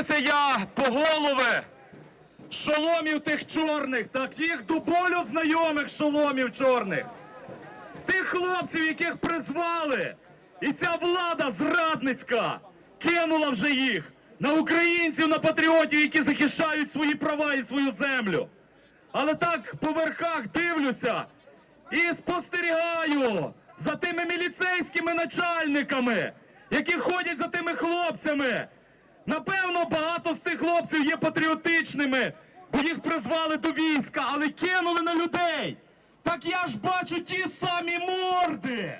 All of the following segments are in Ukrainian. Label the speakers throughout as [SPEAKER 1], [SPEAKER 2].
[SPEAKER 1] Дивлюся я по голови шоломів тих чорних, таких до болю знайомих шоломів чорних. Тих хлопців, яких призвали, і ця влада зрадницька кинула вже їх на українців, на патріотів, які захищають свої права і свою землю. Але так по верхах дивлюся і спостерігаю за тими міліцейськими начальниками, які ходять за тими хлопцями. Напевно, багато з тих хлопців є патріотичними, бо їх призвали до війська, але кинули на людей. Так я ж бачу ті самі морди,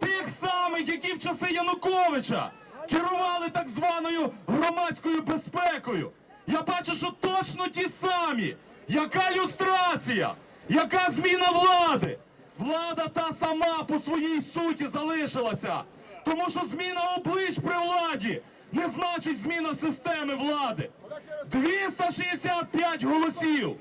[SPEAKER 1] тих самих, які в часи Януковича керували так званою громадською безпекою. Я бачу, що точно ті самі. Яка люстрація? Яка зміна влади? Влада та сама по своїй суті залишилася. Тому що зміна облич при владі не значить зміна системи влади. 265 голосів.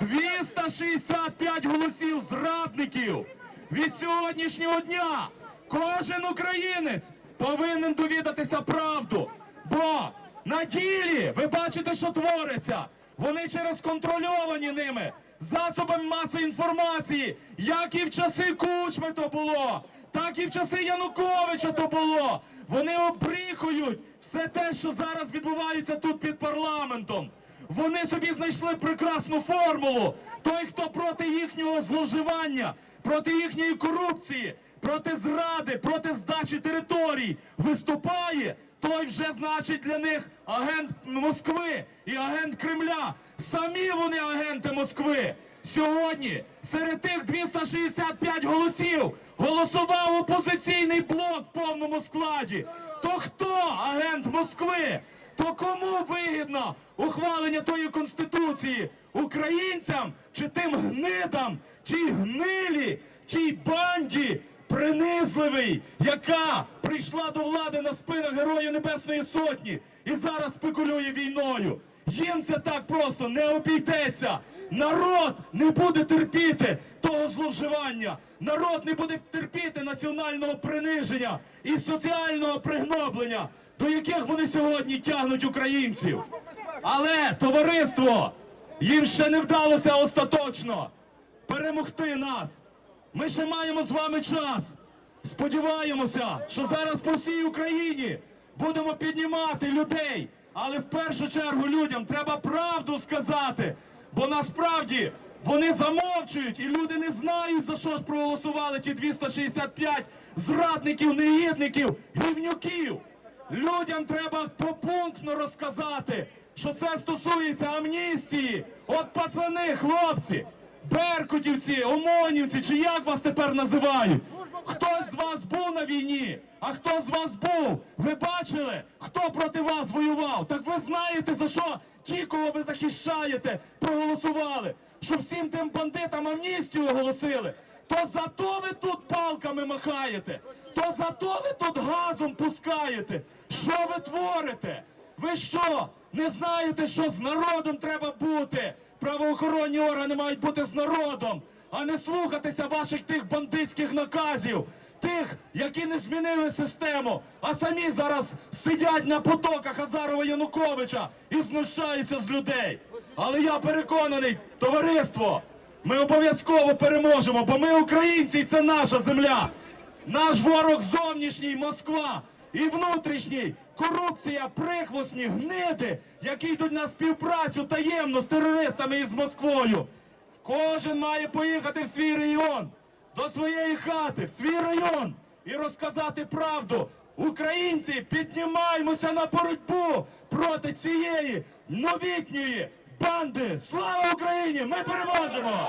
[SPEAKER 1] 265 голосів зрадників. Від сьогоднішнього дня кожен українець повинен довідатися правду. Бо на ділі ви бачите, що твориться. Вони через контрольовані ними засобами масової інформації, як і в часи Кучми то було, так і в часи Януковича то було. Вони обріхують все те, що зараз відбувається тут під парламентом. Вони собі знайшли прекрасну формулу. Той, хто проти їхнього зловживання, проти їхньої корупції, проти зради, проти здачі територій виступає, той вже значить для них агент Москви і агент Кремля. Самі вони агенти Москви. Сьогодні серед тих 265 голосів голосував опозиційний блок в повному складі. То хто агент Москви? То кому вигідно ухвалення тої конституції? Українцям чи тим гнидам, чи гнилі, чи банді принизливий, яка прийшла до влади на спинах Героїв Небесної Сотні і зараз спекулює війною? Їм це так просто не обійдеться. Народ не буде терпіти того зловживання. Народ не буде терпіти національного приниження і соціального пригноблення, до яких вони сьогодні тягнуть українців. Але товариство їм ще не вдалося остаточно перемогти нас. Ми ще маємо з вами час. Сподіваємося, що зараз по всій Україні будемо піднімати людей. Але в першу чергу людям треба правду сказати, бо насправді вони замовчують і люди не знають за що ж проголосували ті 265 зрадників, негідників, гівнюків. Людям треба попунктно розказати, що це стосується амністії. От пацани, хлопці, беркутівці, омонівці, чи як вас тепер називають? Хтось на війні, а хто з вас був? Ви бачили, хто проти вас воював? Так ви знаєте, за що ті, кого ви захищаєте, проголосували, щоб всім тим бандитам амністію оголосили. То зато ви тут палками махаєте, то зато ви тут газом пускаєте. Що ви творите? Ви що? Не знаєте, що з народом треба бути? Правоохоронні органи мають бути з народом, а не слухатися ваших тих бандитських наказів, тих, які не змінили систему, а самі зараз сидять на потоках Азарова Януковича і знущаються з людей. Але я переконаний, товариство, ми обов'язково переможемо, бо ми українці, і це наша земля. Наш ворог зовнішній Москва і внутрішній корупція, прихвостні, гниди, які йдуть на співпрацю таємно з терористами і з Москвою. Кожен має поїхати в свій регіон, до своєї хати, в свій район і розказати правду. Українці, піднімаємося на боротьбу проти цієї новітньої банди. Слава Україні! Ми переможемо!